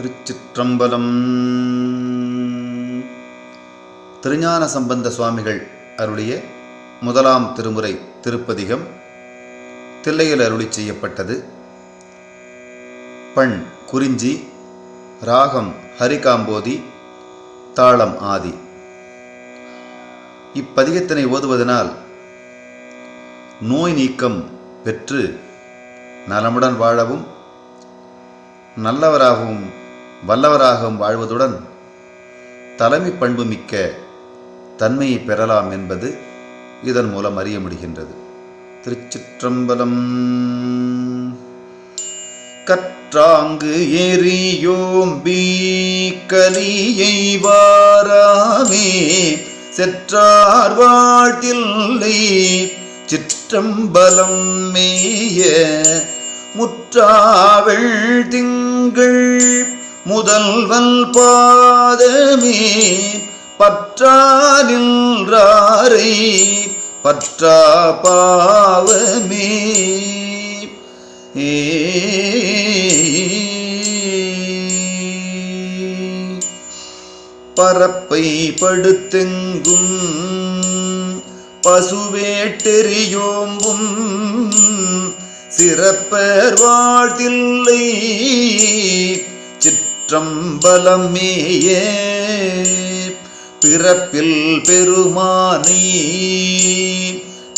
திருச்சிற்றம்பலம். திருஞான சம்பந்த சுவாமிகள் அருளிய முதலாம் திருமுறை திருப்பதிகம் தில்லையில் அருளி செய்யப்பட்டது. பண் குறிஞ்சி ராகம் ஹரிகாம்போதி தாளம் ஆதி. இப்பதிகத்தினை ஓதுவதனால் நோய் நீக்கம் பெற்று நலமுடன் வாழவும் நல்லவராகவும் வல்லவராகவும் வாழ்வதுடன் தலைமை பண்பு மிக்க தன்மையை பெறலாம் என்பது இதன் மூலம் அறிய முடிகின்றது. திருச்சிற்றம்பலம். கற்றாங்கு எரியோம்பி கலியை வாராமே செற்றார் வாழ்த்தில்லை. சிற்றம்பலம் மேய முற்றாவள் திங்கள் முதல்வன் பாதமே பற்றா நின்றாரை பற்றா பாவமே. பரப்பை படுத்தெங்கும் பசுவேட்டெறியோம்பும் சிறப்பர் வாழ்த்தில்லை. சிற்றம்பலம் மேய பிறப்பில் பெருமானை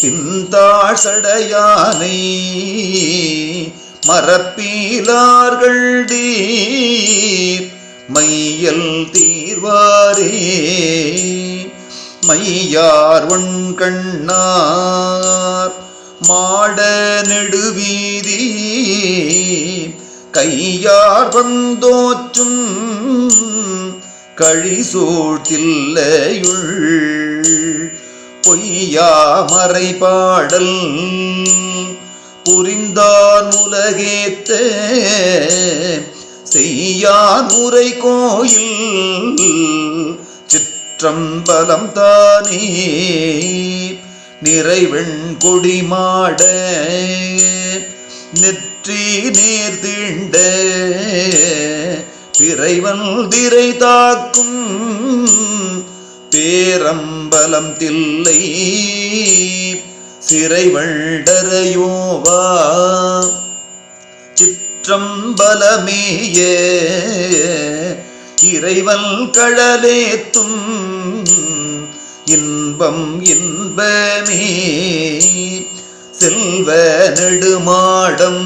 பின்தாழ்சடையானை மரப்பீலார்கள் தீர் மையல் தீர்வாரே. மையார் கண்ணார் மாட நெடுவீதி. கையார் வந்தோற்றும் கழிசூழ்த்தில்லையுள். பொய்யாமறை பாடல் புரிந்தான் உலகேத்த. செய்யான் உரை கோயில் சிற்றம்பலம் தானே. நிறைவெண் கொடிமாட நெற்றி நேர்திண்ட பிறைவன் திரை தாக்கும் பேரம்பலம் தில்லை சிறைவண்டரையோவா. சிற்றம்பலமேய இறைவன் கடலேத்தும் இன்பம் இன்பமே. செல்வ நெடுமாடம்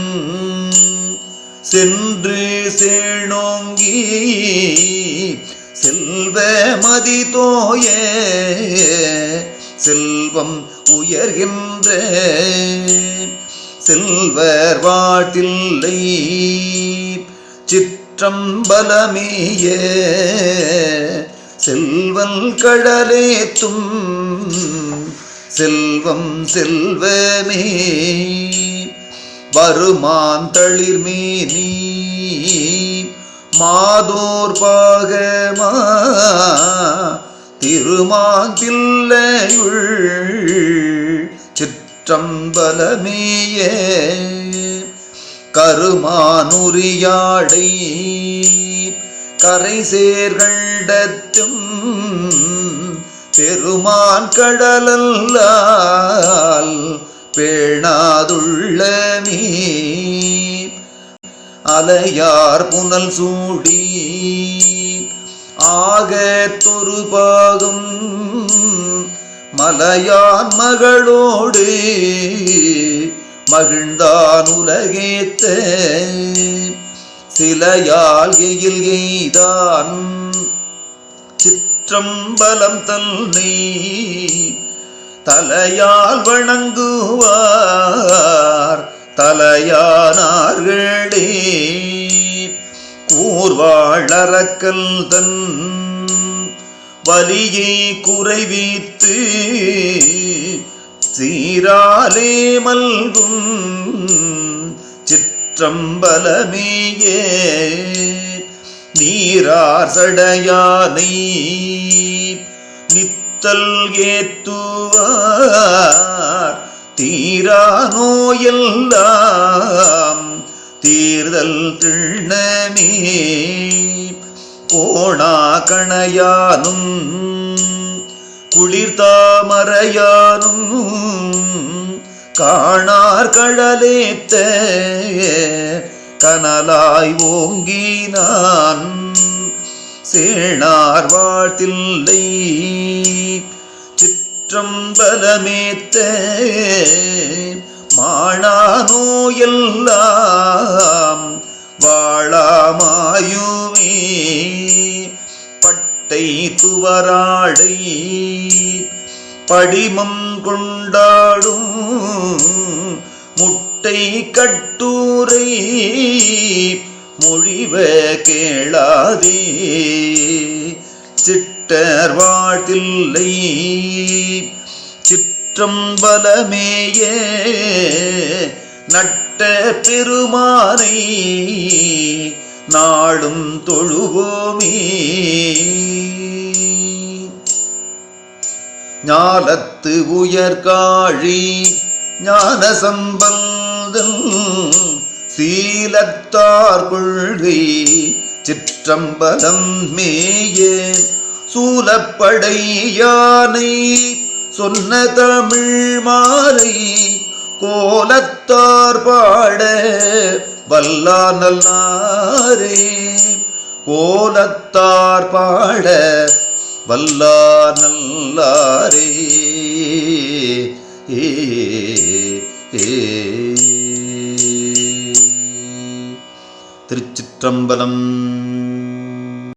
சென்று சேணோங்கி செல்வ மதிதோய செல்வம் உயர்கின்ற செல்வர் வாட்டில்லை சிற்றம்பலமேய செல்வல் கடலேத்தும் செல்வம் செல்வமே வருமான் தளிர்மேனி மாதோர் பாகமா திருமாந்தில்லையுள் சிற்றம்பலமேயே கருமானுரியாடை கரை சேர்கண்டத்தும் பெருமான் கடலல்லால் பேணாதுள்ள நீ அலையார் புனல் சூடி ஆகத்தொரு பாகம் மலையான் மகளோடு மகிழ்ந்தான் உலகேத்த. சிலையால் எயில் எய்தான் சிற்றம்பலம் தன்னை தலையால் வணங்குவார் தலையானார்களே. கூர்வாழறக்கல் தன் வலியை குறைவித்து சீராலே மல்கும் சிற்றம்பலமேயே நீரார் சடையானை நித்தல் ஏத்துவார். தீரா நோயெல்லாம் தீர்தல் திண்ணமே. கோணா கணையானும் குளிர்தாமரையானும் காணார் கடலேத்த கனலாய் ஓங்கினான். சேனார் வாழ்த்தில்லை. சிற்றம்பலமேத்த மாணானோ எல்லாம் வாழாமாயுமே. பட்டை துவராடை படிமம் கொண்டாடும். முட்டை கட்டூரை மொழிவ கேளாதே. சிட்டர் வாழ்த்தில்லை. சிற்றம்பலமேய நட்ட பெருமானை நாடும் தொழுவோமே. ஞாலத்து உயர்காழி ஞான சம்பந்தம் சீலத்தார் கொள்கை சிற்றம்பலம் மேய. சூலப்படை யானை சொன்ன தமிழ் மாலை கோலத்தார் பாட வல்லானல்லாரே கோலத்தார் பாட வல்லானல்லாரே ஏ ஏ. திருச்சிற்றம்பலம்